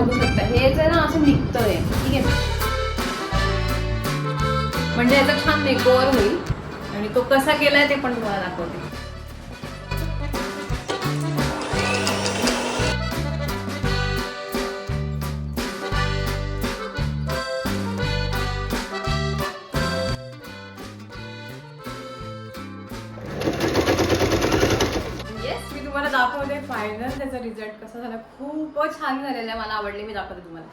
बघू शकता. हे जे ना असं निघतंय. ठीक आहे? म्हणजे याचा छान मेकओव्हर होईल. आणि तो कसा केलाय ते पण तुम्हाला दाखवते. फायनल त्याचा रिझल्ट कसा झाला? खूपच छान झालेला आहे. मला आवडले. मी दाखवते तुम्हाला.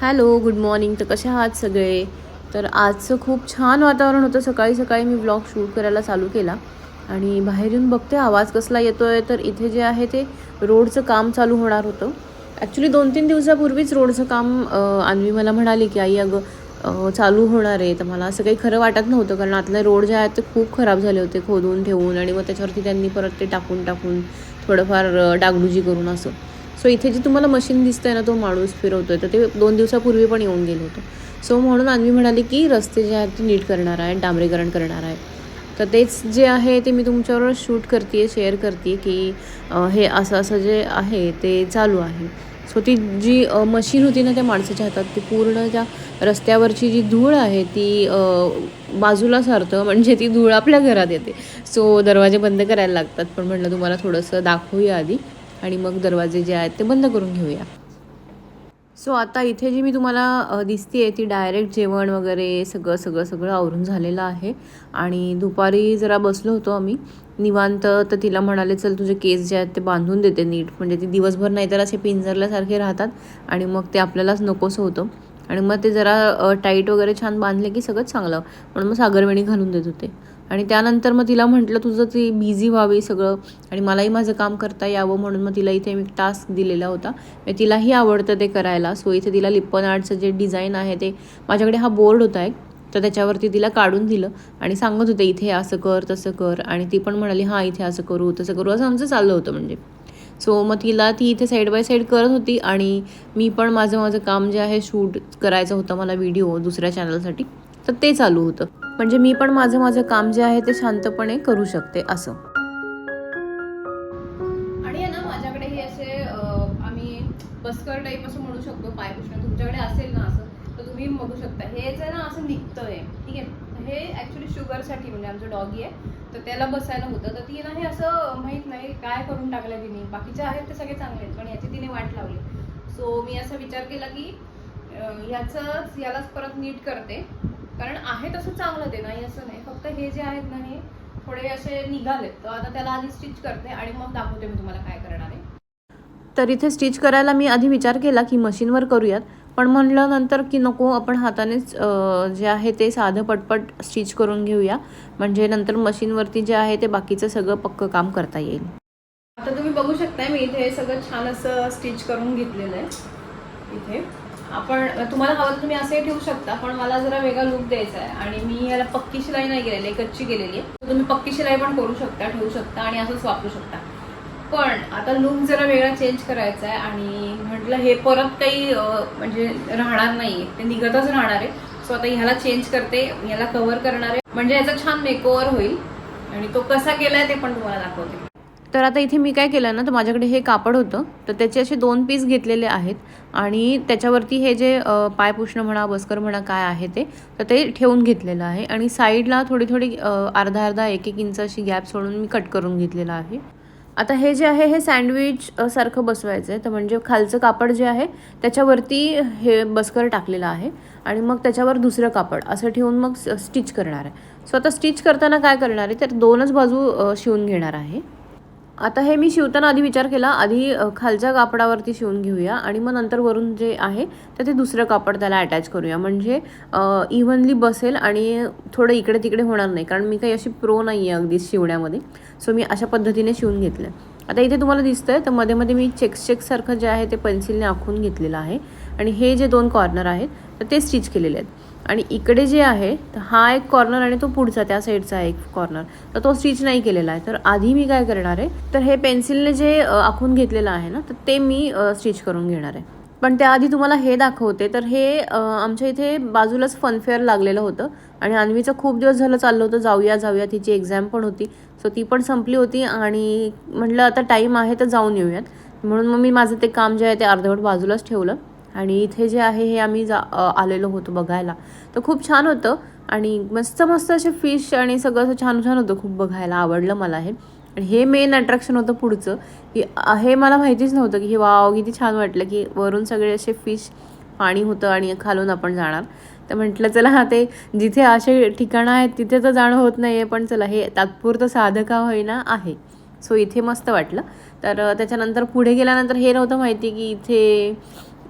हॅलो गुड मॉर्निंग तर कसे आहात सगळे? तर आजचं खूप छान वातावरण होतं. सकाळी सकाळी मी ब्लॉग शूट करायला चालू केला. आणि बाहेर येऊन बघते आवाज कसला येतो आहे तर इथे जे आहे ते रोडचं काम चालू होणार होतं. ॲक्च्युली दोन तीन दिवसापूर्वीच रोडचं काम अं, अन्वी मला म्हणाली की आई अगं चालू होणार आहे. तर मला असं काही खरं वाटत नव्हतं. कारण आतले रोड जे आहेत ते खूप खराब झाले होते खोदून ठेवून. आणि मग त्याच्यावरती त्यांनी परत ते टाकून टाकून थोडंफार डागडुजी करून असं. सो इथे जे तुम्हाला मशीन दिसतंय ना तो माणूस फिरवतो आहे तर ते दोन दिवसापूर्वी पण येऊन गेलं होतं. सो म्हणून आम्ही म्हणाले की रस्ते जे आहेत ते नीट करणार आहे डांबरीकरण करणार आहे. तर तेच जे आहे ते मी तुमच्यावर शूट करते शेअर करते की हे असं असं जे आहे ते चालू आहे. सो ती जी मशीन होती ना त्या माणसाच्या हातात ती पूर्ण त्या रस्त्यावरची जी धूळ आहे ती बाजूला सारतं म्हणजे ती धूळ आपल्या घरात येते. सो दरवाजे बंद करायला लागतात. पण म्हटलं तुम्हाला थोडंसं दाखवूया आधी आणि मग दरवाजे जे आहेत ते बंद करून घेऊया. सो आता इथे जी मी तुम्हाला दिसते दिसते ती डायरेक्ट जेवण वगैरे सगळं सगळं सगळं आवरून झालेलं आहे. आणि दुपारी जरा बसलो होतो आम्ही. निवांत तर तिला म्हणाले चल तुझे केस जे आहेत ते बांधून देते नीट. म्हणजे ती दिवसभर नाही तर असे पिंजरल्यासारखे राहतात आणि मग ते आपल्यालाच नकोसं होतं. आणि मग ते जरा टाईट वगैरे छान बांधले की सगळं चांगलं. म्हणून मग सागरवेणी घालून देत होते. आणि त्यानंतर मग तिला म्हटलं तुझं ती बिझी व्हावी सगळं आणि मलाही माझं काम करता यावं. म्हणून मग तिला इथे मी टास्क दिलेला होता. म्हणजे तिलाही आवडतं ते करायला. सो इथे तिला लिप्पन आर्टचं जे डिझाईन आहे ते माझ्याकडे हा बोर्ड होता एक. तर त्याच्यावरती तिला काढून दिलं आणि सांगत होते इथे असं कर तसं कर. आणि ती पण म्हणाली हां इथे असं करू तसं करू. असं आमचं चाललं होतं म्हणजे. सो मग तिला ती इथे साईड बाय साईड करत होती आणि मी पण माझं माझं काम जे आहे शूट करायचं होतं मला व्हिडिओ दुसऱ्या चॅनलसाठी तर ते चालू होतं. म्हणजे मी पण माझं माझं काम जे आहे ते शांतपणे करू शकते असं. ॲक्च्युली म्हणजे आमचं डॉगी आहे तर त्याला बसायला होतं. तर ती ना हे असं माहीत नाही काय करून टाकलं तिने. बाकीचे आहेत ते सगळे चांगले आहेत पण याची तिने वाट लावली. सो मी असा विचार केला की अं, ह्याचंच यालाच परत नीट करते. कारण आहे तसं चांगलं ते नाही असं नाही. फक्त हे जे आहेत ना हे थोडे असे निघालेत. तर आता त्याला आधी स्टिच करते आणि मग दाखवते मी तुम्हाला काय करणार आहे. तर इथे स्टिच करायला मी आधी विचार केला की मशीनवर करूयात. पण म्हणलं नंतर की नको आपण हातानेच जे आहे ते साधं पटपट स्टिच करून घेऊया. म्हणजे नंतर मशीनवरती जे आहे ते बाकीचं सगळं पक्कं काम करता येईल. आता तुम्ही बघू शकताय मी इथे सगळं छान असं स्टिच करून घेतलेलं आहे. इथे. आपण तुम्हाला हवं तुम्ही असंही ठेवू शकता पण मला जरा वेगळा लुक द्यायचा आहे. आणि मी याला पक्की शिलाई नाही केलेली आहे कच्ची केलेली आहे. तर तुम्ही पक्की शिलाई पण करू शकता ठेवू शकता आणि असंच वापरू शकता. पण आता लुक जरा वेगळा चेंज करायचा आहे आणि म्हटलं हे परत काही म्हणजे राहणार नाही ते निघतच राहणार आहे. सो आता ह्याला चेंज करते याला कव्हर करणार आहे. म्हणजे याचा छान मेकओव्हर होईल. आणि तो कसा केलाय ते पण तुम्हाला दाखवते. तर आता इथे मी काय केलं ना तर माझ्याकडे हे कापड होतं. तर त्याचे असे दोन पीस घेतलेले आहेत. आणि त्याच्यावरती हे जे पाय पायपुष्ण म्हणा बस्कर म्हणा काय आहे ते तर ते ठेवून घेतलेलं आहे. आणि साईडला थोडी थोडी अर्धा अर्धा एक एक इंच अशी गॅप सोडून मी कट करून घेतलेला आहे. आता हे जे आहे हे सँडविच सारखं बसवायचं आहे. तर म्हणजे खालचं कापड जे आहे त्याच्यावरती हे बस्कर टाकलेलं आहे आणि मग त्याच्यावर दुसरं कापड असं ठेवून मग स्टिच करणार आहे. सो आता स्टिच करताना काय करणार आहे? तर दोनच बाजू शिवून घेणार आहे. आता हे मी शिवताना आधी विचार केला. आधी खालच्या कापडावरती शिवून घेऊया आणि मग नंतर वरून जे आहे तर ते दुसरं कापड त्याला अटॅच करूया. म्हणजे इव्हनली बसेल आणि थोडं इकडे तिकडे होणार नाही कारण मी काही अशी प्रो नाही आहे अगदी शिवण्यामध्ये. सो मी अशा पद्धतीने शिवून घेतलं आता इथे तुम्हाला दिसतं आहे तर मध्ये मध्ये मी चेक्स चेक्ससारखं जे आहे ते पेन्सिलने आखून घेतलेलं आहे. आणि हे जे दोन कॉर्नर आहेत तर ते स्टिच केलेले आहेत. आणि इकडे जे आहे तर हा एक कॉर्नर आणि तो पुढचा त्या साईडचा एक कॉर्नर तर तो स्टिच नाही केलेला आहे. तर आधी मी काय करणार आहे तर हे पेन्सिलने जे आखून घेतलेलं आहे ना तर ते मी स्टिच करून घेणार आहे. पण त्याआधी तुम्हाला हे दाखवते तर हे आमच्या इथे बाजूलाच फनफेअर लागलेलं होतं. आणि अन्वीचं खूप दिवस झालं चाललं होतं जाऊया जाऊया तिची एक्झाम पण होती. सो ती पण संपली होती आणि म्हटलं आता टाईम आहे तर जाऊन येऊयात. म्हणून मग मी माझं ते काम जे आहे ते अर्धवट बाजूलाच ठेवलं. आणि इथे जे आहे हे आम्ही जा आलेलो होतो बघायला. तर खूप छान होतं आणि मस्त मस्त असे फिश आणि सगळं असं छान छान होतं खूप बघायला आवडलं मला हे. आणि हे मेन अट्रॅक्शन होतं पुढचं. की हे मला माहितीच नव्हतं की हे वाव किती छान वाटलं की वरून सगळे असे फिश पाणी होतं आणि खालून आपण जाणार. तर म्हटलं चला हा ते जिथे असे ठिकाणं आहेत तिथे तर जाणं होत नाही आहे पण चला हे तात्पुरतं साधं का होईना आहे. सो इथे मस्त वाटलं. तर त्याच्यानंतर पुढे गेल्यानंतर हे नव्हतं माहिती की इथे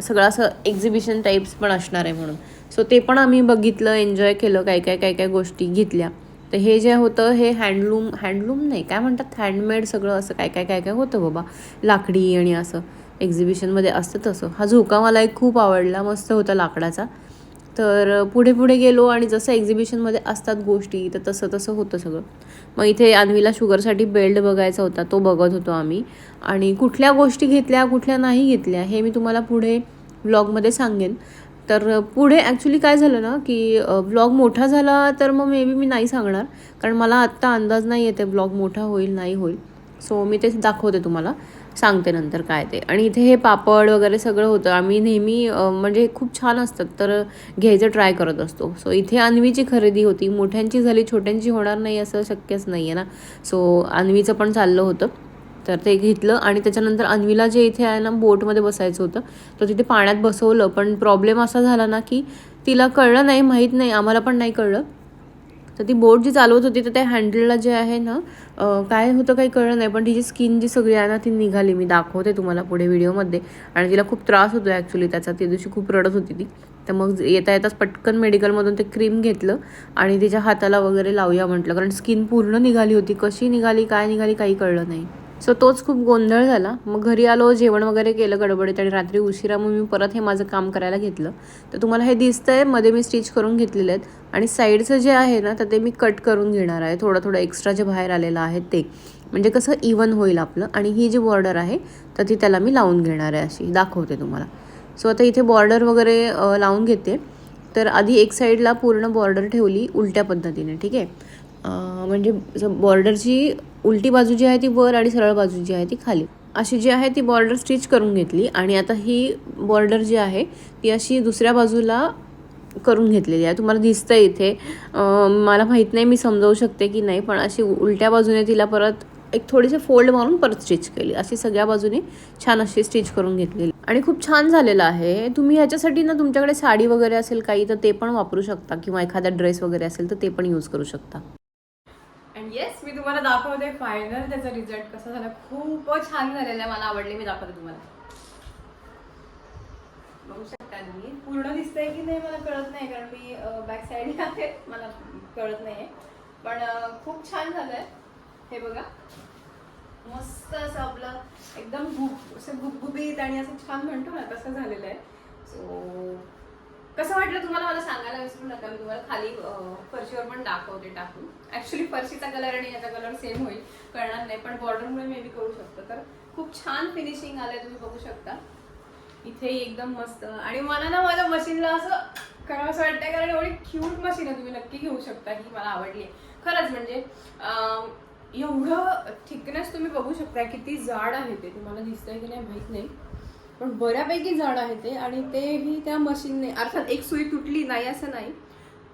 सगळं असं एक्झिबिशन टाईप्स पण असणार आहे म्हणून. सो ते पण आम्ही बघितलं एन्जॉय केलं काय काय काय काय गोष्टी घेतल्या. तर हे जे होतं हे हँडलूम हँडलूम नाही काय म्हणतात हँडमेड सगळं असं काय काय काय काय होतं बाबा. लाकडी आणि असं. एक्झिबिशनमध्ये असतं तसं. हा झोका मला एक खूप आवडला. मस्त होता लाकडाचा. तर पुढे पुढे गेलो आणि जसं एक्झिबिशनमध्ये असतात गोष्टी तर तसं तसं होतं सगळं. मग इथे अन्वीला शुगरसाठी बेल्ट बघायचा होता तो बघत होतो आम्ही. आणि कुठल्या गोष्टी घेतल्या कुठल्या नाही घेतल्या हे मी तुम्हाला पुढे ब्लॉगमध्ये सांगेन. तर पुढे ॲक्च्युली काय झालं ना की ब्लॉग मोठा झाला तर मग मे बी मी नाही सांगणार. कारण मला आत्ता अंदाज नाही येते ब्लॉग मोठा होईल नाही होईल. सो मी ते दाखवते तुम्हाला. सांगते नंतर काय ते. आणि इथे हे पापड वगैरे सगळं होतं. आम्ही नेहमी म्हणजे खूप छान असतात तर घ्यायचं ट्राय करत असतो. सो इथे अन्वीची खरेदी होती. मोठ्यांची झाली छोट्यांची होणार नाही असं शक्यच नाही आहे ना. सो अन्वीचं पण चाललं होतं. तर ते घेतलं आणि त्याच्यानंतर अन्वीला जे इथे आहे ना बोटमध्ये बसायचं होतं तर तिथे पाण्यात बसवलं. पण प्रॉब्लेम असा झाला ना की तिला कळलं नाही माहीत नाही. आम्हाला पण नाही कळलं. तर ती बोट जी चालवत होती तर त्या हँडलला जे आहे ना काय होतं काही कळलं नाही पण तिची स्किन जी सगळी आहे ना ती निघाली. मी दाखवते तुम्हाला पुढे व्हिडिओमध्ये. आणि तिला खूप त्रास होतो ॲक्च्युली त्याचा. त्या दिवशी खूप रडत होती ती. तर मग येता येताच पटकन मेडिकलमधून ते क्रीम घेतलं आणि तिच्या हाताला वगैरे लावूया म्हटलं. कारण स्किन पूर्ण निघाली होती. कशी निघाली काय निघाली काही कळलं नाही. सो तोच खूप गोंधळ झाला. मग घरी आलो जेवण वगैरे केलं गडबडीत आणि रात्री उशिरा मग मी परत हे माझं काम करायला घेतलं. तर तुम्हाला हे दिसतं आहे मध्ये मी स्टिच करून घेतलेले आहेत. आणि साईडचं जे आहे ना तर ते मी कट करून घेणार आहे. थोडं थोडं एक्स्ट्रा जे बाहेर आलेलं आहे ते. म्हणजे कसं इवन होईल आपलं. आणि ही जी बॉर्डर आहे तर ती त्याला मी लावून घेणार आहे अशी. दाखवते तुम्हाला. सो आता इथे बॉर्डर वगैरे लावून घेते. तर आधी एक साईडला पूर्ण बॉर्डर ठेवली उलट्या पद्धतीने ठीक आहे? म्हणजे बॉर्डरची उलटी बाजू जी आहे ती वर आणि सरळ बाजू जी आहे ती खाली. अशी जी आहे ती बॉर्डर स्टिच करून घेतली आणि आता ही बॉर्डर जी आहे ती अशी दुसऱ्या बाजूला करून घेतलेली आहे. तुम्हाला दिसतंय इथे. मला माहीत नाही मी समजावू शकते की नाही पण अशी उलट्या बाजूने तिला परत एक थोडीसे फोल्ड मारून परत स्टिच केली. अशी सगळ्या बाजूने छान अशी स्टिच करून घेतलेली. आणि खूप छान झालेलं आहे. तुम्ही ह्याच्यासाठी ना तुमच्याकडे साडी वगैरे असेल काही तर ते पण वापरू शकता किंवा एखादा ड्रेस वगैरे असेल तर ते पण यूज करू शकता. अँड येस मी तुम्हाला दाखवते फायनल त्याचा रिझल्ट कसा झाला खूप छान झालेला आहे मला आवडले मी दाखवते तुम्हाला बघू शकता तुम्ही पूर्ण दिसतंय की नाही मला कळत नाही कारण मी बॅक साईड आहे मला कळत नाही पण खूप छान झालंय हे बघा मस्त असं आपलं एकदम गुप असं गुबगुबीत आणि असं छान म्हणतो ना तसं झालेलं आहे सो कसं वाटलं तुम्हाला मला सांगायला विसरू नका? मी तुम्हाला खाली फरशीवर पण दाखवते टाकून. ऍक्च्युली फरशीचा कलर आणि याचा कलर सेम होईल. कळणार नाही पण बॉर्डरमुळे मे बी करू शकतो. तर खूप छान फिनिशिंग आलंय तुम्ही बघू शकता. इथे एकदम मस्त. आणि मला ना माझ्या मशीनला असं करावं असं वाटतंय कारण एवढी क्यूट मशीन आहे. तुम्ही नक्की घेऊ शकता ही मला आवडली खरंच म्हणजे एवढं थिकनेस तुम्ही बघू शकता. किती जाड आहे ते तुम्हाला दिसतंय की नाही माहीत नाही. पण बऱ्यापैकी जाड आहे ते आणि तेही त्या मशीनने. अर्थात एक सुई तुटली नाही असं नाही.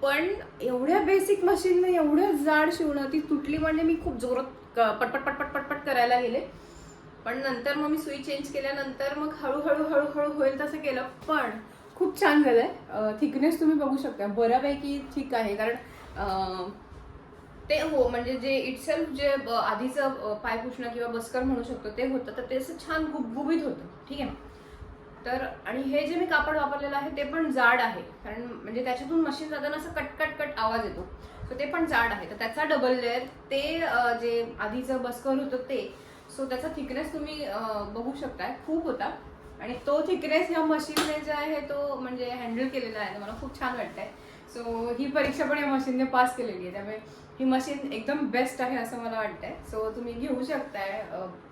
पण एवढ्या बेसिक मशीनने एवढं जाड शिवणं ती तुटली म्हणजे मी खूप जोरात पटपट पटपट पटपट करायला गेले. पण नंतर मग मी सुई चेंज केल्यानंतर मग हळूहळू हळूहळू होईल तसं केलं. पण खूप छान झालंय थिकनेस तुम्ही बघू शकता. बऱ्यापैकी ठीक आहे. कारण ते हो म्हणजे जे इटसेल्फ जे आधीचं पाय पुसणं किंवा बस्कर म्हणू शकतो ते होतं. तर ते असं छान गुबगुबीत होतं. ठीक आहे ना? तर आणि हे जे मी कापड वापरलेलं आहे ते पण जाड आहे. कारण म्हणजे त्याच्यातून मशीन जाताना असं कट कट कट आवाज येतो. सो ते पण जाड आहे. तर त्याचा डबल लेअर ते जे आधीचं बस्कर होतं ते. सो त्याचा थिकनेस तुम्ही बघू शकताय. खूप होता. आणि तो थिकनेस ह्या मशीनने जे आहे तो म्हणजे हँडल केलेला आहे. मला खूप छान वाटतंय. सो ही परीक्षा पण या मशीनने पास केलेली आहे. त्यामुळे ही मशीन एकदम बेस्ट आहे असं मला वाटतंय. सो तुम्ही घेऊ शकताय.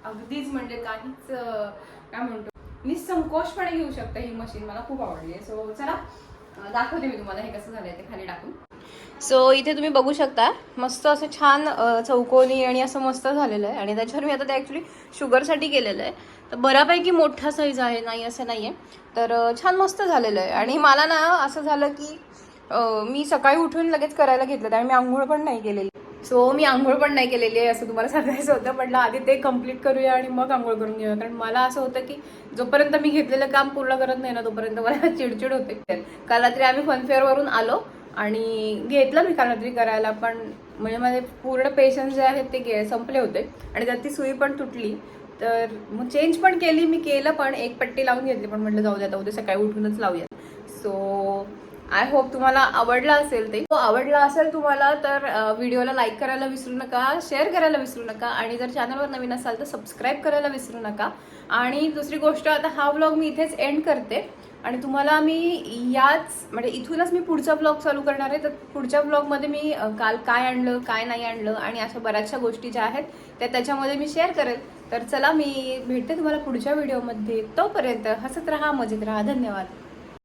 अगदीच म्हणजे काहीच काय म्हणतो? निसंकोचपणे घेऊ शकता ही मशीन मला खूप आवडली आहे. सो चला दाखवते मी तुम्हाला हे कसं झालंय ते खाली टाकून. सो इथे तुम्ही बघू शकता मस्त असं छान चौकोनी आणि असं मस्त झालेलं आहे. आणि त्याच्यावर मी आता ते ॲक्च्युली शुगरसाठी केलेलं आहे. तर बऱ्यापैकी मोठा साईज आहे नाही असं नाही आहे तर छान मस्त झालेलं आहे. आणि मला ना असं झालं की मी सकाळी उठून लगेच करायला घेतलं. त्यामुळे मी आंघोळ पण नाही केलेली. सो मी आंघोळ पण नाही केलेली आहे असं तुम्हाला सांगायचं होतं म्हटलं आधी ते कंप्लीट करूया आणि मग आंघोळ करून घेऊया. कारण मला असं होतं की जोपर्यंत मी घेतलेलं काम पूर्ण करत नाही ना तोपर्यंत मला चिडचिड होते. काल रात्री आम्ही फनफेअरवरून आलो आणि घेतलं मी काल रात्री करायला पण म्हणजे माझे पूर्ण पेशन्स जे आहेत ते गे संपले होते आणि त्यात ती सुई पण तुटली. तर मग चेंज पण केली मी केलं पण एक पट्टी लावून घेतली पण म्हटलं जाऊ द्या उद्या सकाळी उठूनच लावूया सो आय होप तुम्हाला आवडला असेल ते. हो, आवडला असेल तुम्हाला तर व्हिडिओला लाईक करायला विसरू नका शेअर करायला विसरू नका आणि जर चॅनलवर नवीन असाल तर सबस्क्राईब करायला विसरू नका. आणि दुसरी गोष्ट आता हा व्लॉग मी इथेच एंड करते. आणि तुम्हाला मी याच म्हणजे इथूनच मी पुढचा ब्लॉग चालू करणार आहे. तर पुढच्या ब्लॉगमध्ये मी काल काय आणलं काय नाही आणलं आणि अशा बऱ्याचशा गोष्टी ज्या आहेत त्या त्याच्यामध्ये मी शेअर करेल. तर चला मी भेटते तुम्हाला पुढच्या व्हिडिओमध्ये तोपर्यंत हसत राहा मजेत राहा. धन्यवाद.